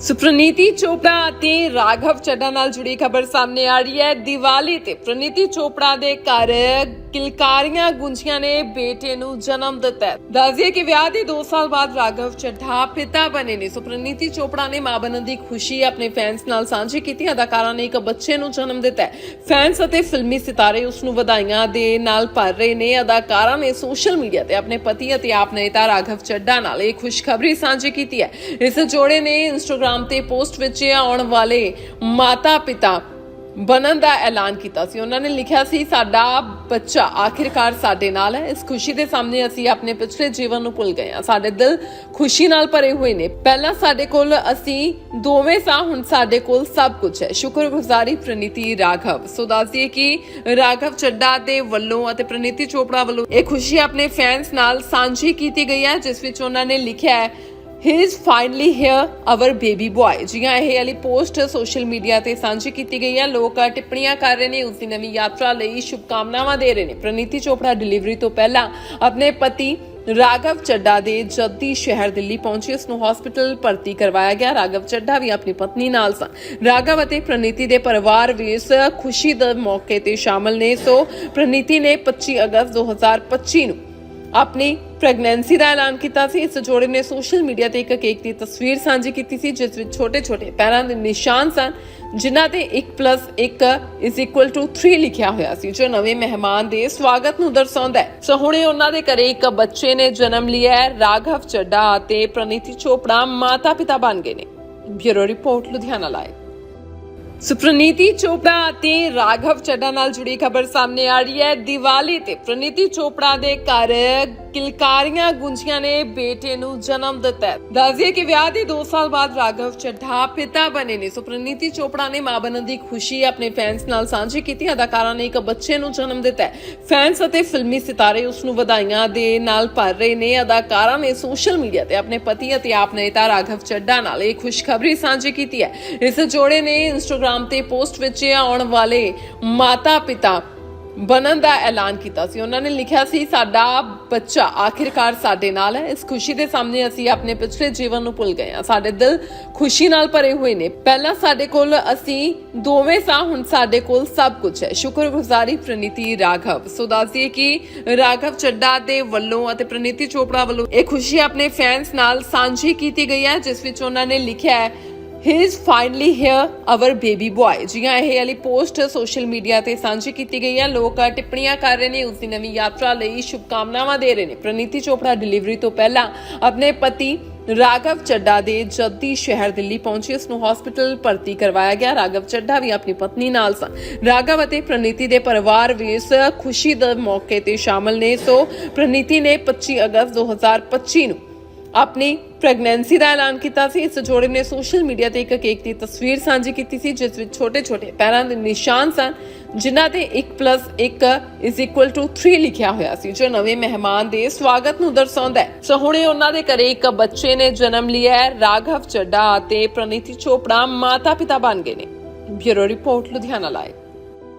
ਸੁਪ੍ਰਨੀਤੀ ਚੋਪੜਾ ਅਤੇ ਰਾਘਵ ਚੱਡਾ ਨਾਲ ਜੁੜੀ ਖਬਰ ਸਾਹਮਣੇ ਆ ਰਹੀ ਹੈ। ਦੀਵਾਲੀ ਤੇ ਪ੍ਰਨੀਤੀ ਚੋਪੜਾ ਦੇ ਘਰ ਕਿਲਕਾਰੀਆਂ ਗੁੰਜੀਆਂ ਨੇ ਬੇਟੇ ਨੂੰ ਜਨਮ ਦਿੱਤਾ। ਦੱਸਦੀਏ ਕਿ ਵਿਆਹ ਦੇ 2 ਸਾਲ ਬਾਅਦ ਰਾਘਵ ਚੱਡਾ ਪਿਤਾ ਬਣੇ ਨੇ। ਸੁਪ੍ਰਨੀਤੀ ਚੋਪੜਾ ਨੇ ਮਾਂ ਬਣਨ ਦੀ ਖੁਸ਼ੀ ਆਪਣੇ ਫੈਨਸ ਨਾਲ ਸਾਂਝੀ ਕੀਤੀ। ਅਦਾਕਾਰਾ ਨੇ ਇੱਕ ਬੱਚੇ ਨੂੰ ਜਨਮ ਦਿੱਤਾ। ਫੈਨਸ ਅਤੇ ਫਿਲਮੀ ਸਿਤਾਰੇ ਉਸ ਨੂੰ ਵਧਾਈਆਂ ਦੇ ਨਾਲ ਭਰ ਰਹੇ ਨੇ। ਅਦਾਕਾਰਾ ਨੇ ਸੋਸ਼ਲ ਮੀਡੀਆ ਤੇ ਆਪਣੇ ਪਤੀ ਅਤੇ ਆਪ ਨੇਤਾ ਰਾਘਵ ਚੱਢਾ ਨਾਲ ਇਹ ਖੁਸ਼ਖਬਰੀ ਸਾਂਝੀ ਕੀਤੀ ਹੈ। ਇਸ ਜੋੜੇ ਨੇ ਇੰਸਟਾਗ੍ਰam ਤੇ ਪੋਸਟ ਵਿੱਚ ਆਉਣ ਵਾਲੇ ਮਾਤਾ ਪਿਤਾ ਬਣਨ ਦਾ ਐਲਾਨ ਕੀਤਾ ਸੀ। ਉਹਨਾਂ ਨੇ ਲਿਖਿਆ ਸੀ, ਸਾਡਾ ਬੱਚਾ ਆਖਿਰਕਾਰ ਸਾਡੇ ਨਾਲ ਹੈ। ਇਸ ਖੁਸ਼ੀ ਦੇ ਸਾਹਮਣੇ ਅਸੀਂ ਆਪਣੇ ਪਿਛਲੇ ਜੀਵਨ ਨੂੰ ਭੁੱਲ ਗਏ ਹਾਂ। ਸਾਡੇ ਦਿਲ ਖੁਸ਼ੀ ਨਾਲ ਭਰੇ ਹੋਏ ਨੇ। ਪਹਿਲਾਂ ਸਾਡੇ ਕੋਲ ਅਸੀਂ ਦੋਵੇਂ ਸਾਂ, ਹੁਣ ਸਾਡੇ ਕੋਲ ਸਭ ਕੁਝ ਹੈ। ਸ਼ੁਕਰਗੁਜ਼ਾਰੀ ਪ੍ਰਨੀਤੀ ਰਾਘਵ। ਸੋ ਦੱਸਦੀਏ ਕਿ ਰਾਘਵ ਚੱਡਾ ਦੇ ਵੱਲੋਂ ਅਤੇ ਪ੍ਰਨੀਤੀ ਚੋਪੜਾ ਵੱਲੋਂ ਇਹ ਖੁਸ਼ੀ ਆਪਣੇ ਫੈਨਸ ਨਾਲ ਸਾਂਝੀ ਕੀਤੀ ਗਈ ਹੈ, ਜਿਸ ਵਿੱਚ ਉਹਨਾਂ ਨੇ ਲਿਖਿਆ ਹੈ he is finally here our baby boy ਜੀਆਂ ਇਹ ਵਾਲੀ ਪੋਸਟ ਸੋਸ਼ਲ ਮੀਡੀਆ ਤੇ ਸਾਂਝੀ ਕੀਤੀ ਗਈ ਹੈ, ਲੋਕ ਟਿੱਪਣੀਆਂ ਕਰ ਰਹੇ ਨੇ ਉਸ ਦੀ ਨਵੀਂ ਯਾਤਰਾ ਲਈ ਸ਼ੁਭਕਾਮਨਾਵਾਂ ਦੇ ਰਹੇ ਨੇ। ਪ੍ਰਨੀਤੀ ਚੋਪੜਾ ਡਿਲੀਵਰੀ ਤੋਂ ਪਹਿਲਾਂ ਆਪਣੇ ਪਤੀ ਰਾਘਵ ਚੱਡਾ ਦੇ ਜੱਦੀ ਸ਼ਹਿਰ ਦਿੱਲੀ ਪਹੁੰਚੀ। ਉਸ ਨੂੰ ਹਸਪੀਟਲ ਭਰਤੀ ਕਰਵਾਇਆ ਗਿਆ। ਰਾਘਵ ਚੱਡਾ ਵੀ ਆਪਣੀ ਪਤਨੀ ਨਾਲ ਸਨ। ਰਾਘਵ ਅਤੇ ਪ੍ਰਨੀਤੀ ਦੇ ਪਰਿਵਾਰ ਵੀ ਇਸ ਖੁਸ਼ੀ ਦੇ ਮੌਕੇ ਤੇ ਸ਼ਾਮਲ ਨੇ। ਸੋ ਪ੍ਰਨੀਤੀ ਨੇ 25 ਅਗਸਤ 2025 ਨੂੰ ਆਪਣੀ ਪ੍ਰੈਗਨੈਂਸੀ ਦਾ ਐਲਾਨ ਕੀਤਾ ਸੀ। ਇਸ ਜੋੜੇ ਨੇ ਸੋਸ਼ਲ ਮੀਡੀਆ ਤੇ ਇੱਕ ਕੇਕ ਦੀ ਤਸਵੀਰ ਸਾਂਝੀ ਕੀਤੀ ਸੀ, ਜਿਸ ਵਿੱਚ ਛੋਟੇ-ਛੋਟੇ ਪੈਰਾਂ ਦੇ ਨਿਸ਼ਾਨ ਸਨ, ਜਿਨ੍ਹਾਂ ਤੇ 1 3 ਲਿਖਿਆ ਹੋਇਆ ਸੀ, ਜੋ ਨਵੇਂ ਮਹਿਮਾਨ ਦੇ ਸਵਾਗਤ ਨੂੰ ਦਰਸਾਉਂਦਾ ਹੈ। ਸੋ ਹੁਣੇ ਉਹਨਾਂ ਦੇ ਘਰੇ ਇੱਕ ਬੱਚੇ ਨੇ ਜਨਮ ਲਿਆ ਹੈ, ਰਾਘਵ ਚੱਡਾ ਅਤੇ ਪ੍ਰਨੀਤੀ ਚੋਪੜਾ ਮਾਤਾ-ਪਿਤਾ ਬਣ ਗਏ ਨੇ। Bureau report, Ludhiana live Parineeti Chopra ਅਤੇ ਰਾਘਵ ਚੱਡਾ ਨਾਲ ਜੁੜੀ ਖਬਰ ਸਾਹਮਣੇ ਆ ਰਹੀ ਹੈ। ਦੀਵਾਲੀ ਤੇ ਪ੍ਰਨੀਤੀ ਚੋਪੜਾ ਦੇ ਘਰ ਕਿਲਕਾਰੀਆਂ ਗੁੰਜੀਆਂ ਨੇ ਬੇਟੇ ਨੂੰ ਜਨਮ ਦਿੱਤਾ। ਹੈ ਕਿ ਵਿਆਹ ਦੇ 2 ਸਾਲ ਬਾਅਦ ਰਾਘਵ ਚੱਡਾ ਪਿਤਾ ਬਣੇ ਨੇ। ਸੁਪ੍ਰਨੀਤੀ ਚੋਪੜਾ ਨੇ ਮਾਂ ਬਣਨ ਦੀ ਖੁਸ਼ੀ ਆਪਣੇ ਫੈਨਸ ਨਾਲ ਸਾਂਝੀ ਕੀਤੀ। ਅਦਾਕਾਰਾ ਨੇ ਇੱਕ ਬੱਚੇ ਨੂੰ ਜਨਮ ਦਿੱਤਾ ਫੈਨਸ ਅਤੇ ਫਿਲਮੀ ਸਿਤਾਰੇ ਉਸ ਨੂੰ ਵਧਾਈਆਂ ਦੇ ਨਾਲ ਭਰ ਰਹੇ ਨੇ। ਅਦਾਕਾਰਾ ਨੇ ਸੋਸ਼ਲ ਮੀਡੀਆ ਤੇ ਆਪਣੇ ਪਤੀ ਅਤੇ ਆਪ ਨੇਤਾ ਰਾਘਵ ਚੱਡਾ ਨਾਲ ਇਹ ਖੁਸ਼ਖਬਰੀ ਸਾਂਝੀ ਕੀਤੀ ਹੈ। ਇਸ ਜੋੜੇ ਨੇ ਇੰਸਟਾਗ੍ਰਾਮ ਇੰਸਟਾਗ੍ਰam ਤੇ ਪੋਸਟ ਵਿੱਚ ਆਉਣ ਵਾਲੇ ਮਾਤਾ ਪਿਤਾ ਬਣਨ ਦਾ ਐਲਾਨ ਕੀਤਾ ਸੀ। ਉਹਨਾਂ ਨੇ ਲਿਖਿਆ ਸੀ, ਸਾਡਾ ਬੱਚਾ ਆਖਿਰਕਾਰ ਸਾਡੇ ਨਾਲ ਹੈ। ਇਸ ਖੁਸ਼ੀ ਦੇ ਸਾਹਮਣੇ ਅਸੀਂ ਆਪਣੇ ਪਿਛਲੇ ਜੀਵਨ ਨੂੰ ਭੁੱਲ ਗਏ ਹਾਂ। ਸਾਡੇ ਦਿਲ ਖੁਸ਼ੀ ਨਾਲ ਭਰੇ ਹੋਏ ਨੇ। ਪਹਿਲਾਂ ਸਾਡੇ ਕੋਲ ਅਸੀਂ ਦੋਵੇਂ ਸਾਂ, ਹੁਣ ਸਾਡੇ ਕੋਲ ਸਭ ਕੁਝ ਹੈ। ਸ਼ੁਕਰਗੁਜ਼ਾਰੀ ਪ੍ਰਨੀਤੀ ਰਾਘਵ। ਸੋ ਦੱਸਦੀਏ ਕਿ ਰਾਘਵ ਚੱਡਾ ਦੇ ਵੱਲੋਂ ਅਤੇ ਪ੍ਰਨੀਤੀ ਚੋਪੜਾ ਵੱਲੋਂ ਇਹ ਖੁਸ਼ੀ ਆਪਣੇ ਫੈਨਸ ਨਾਲ ਸਾਂਝੀ ਕੀਤੀ ਗਈ ਹੈ, ਜਿਸ ਵਿੱਚ ਉਹਨਾਂ ਨੇ ਲਿਖਿਆ ਹੈ he is finally here our baby boy ਜੀ ਇਹ ਵਾਲੀ ਪੋਸਟ ਸੋਸ਼ਲ ਮੀਡੀਆ ਤੇ ਸਾਂਝੀ ਕੀਤੀ ਗਈ ਹੈ। ਲੋਕ ਟਿੱਪਣੀਆਂ ਕਰ ਰਹੇ ਨੇ ਉਸ ਦੀ ਨਵੀਂ ਯਾਤਰਾ ਲਈ ਸ਼ੁਭਕਾਮਨਾਵਾਂ ਦੇ ਰਹੇ ਨੇ। ਪ੍ਰਨੀਤੀ ਚੋਪੜਾ ਡਿਲੀਵਰੀ ਤੋਂ ਪਹਿਲਾਂ ਆਪਣੇ ਪਤੀ ਰਾਘਵ ਚੱਡਾ ਦੇ ਜੱਦੀ ਸ਼ਹਿਰ ਦਿੱਲੀ ਪਹੁੰਚੀ। ਉਸ ਨੂੰ ਹਸਪੀਟਲ ਭਰਤੀ ਕਰਵਾਇਆ ਗਿਆ। ਰਾਘਵ ਚੱਡਾ ਵੀ ਆਪਣੀ ਪਤਨੀ ਨਾਲ ਸਨ। ਰਾਘਵ ਅਤੇ ਪ੍ਰਨੀਤੀ ਦੇ ਪਰਿਵਾਰ ਵੀ ਇਸ ਖੁਸ਼ੀ ਦੇ ਮੌਕੇ ਤੇ ਸ਼ਾਮਲ ਨੇ। ਸੋ ਪ੍ਰਨੀਤੀ ਨੇ 25 ਅਗਸਤ 2025 ਨੂੰ ਆਪਣੀ ਪ੍ਰੈਗਨੈਂਸੀ ਦਾ ਐਲਾਨ ਕੀਤਾ ਸੀ। ਇਸ ਜੋੜੇ ਨੇ ਸੋਸ਼ਲ ਮੀਡੀਆ ਤੇ ਇੱਕ ਕੇਕ ਦੀ ਤਸਵੀਰ ਸਾਂਝੀ ਕੀਤੀ ਸੀ, ਜਿਸ ਵਿੱਚ ਛੋਟੇ-ਛੋਟੇ ਪੈਰਾਂ ਦੇ ਨਿਸ਼ਾਨ ਸਨ, ਜਿਨ੍ਹਾਂ ਤੇ 1 3 ਲਿਖਿਆ ਹੋਇਆ ਸੀ, ਜੋ ਨਵੇਂ ਮਹਿਮਾਨ ਦੇ ਸਵਾਗਤ ਨੂੰ ਦਰਸਾਉਂਦਾ ਹੈ। ਸੋ ਹੁਣੇ ਉਹਨਾਂ ਦੇ ਘਰੇ ਇੱਕ ਬੱਚੇ ਨੇ ਜਨਮ ਲਿਆ ਹੈ, ਰਾਘਵ ਚੱਡਾ ਅਤੇ ਪ੍ਰਨੀਤੀ ਚੋਪੜਾ ਮਾਤਾ-ਪਿਤਾ ਬਣ ਗਏ ਨੇ। Bureau report, Ludhiana live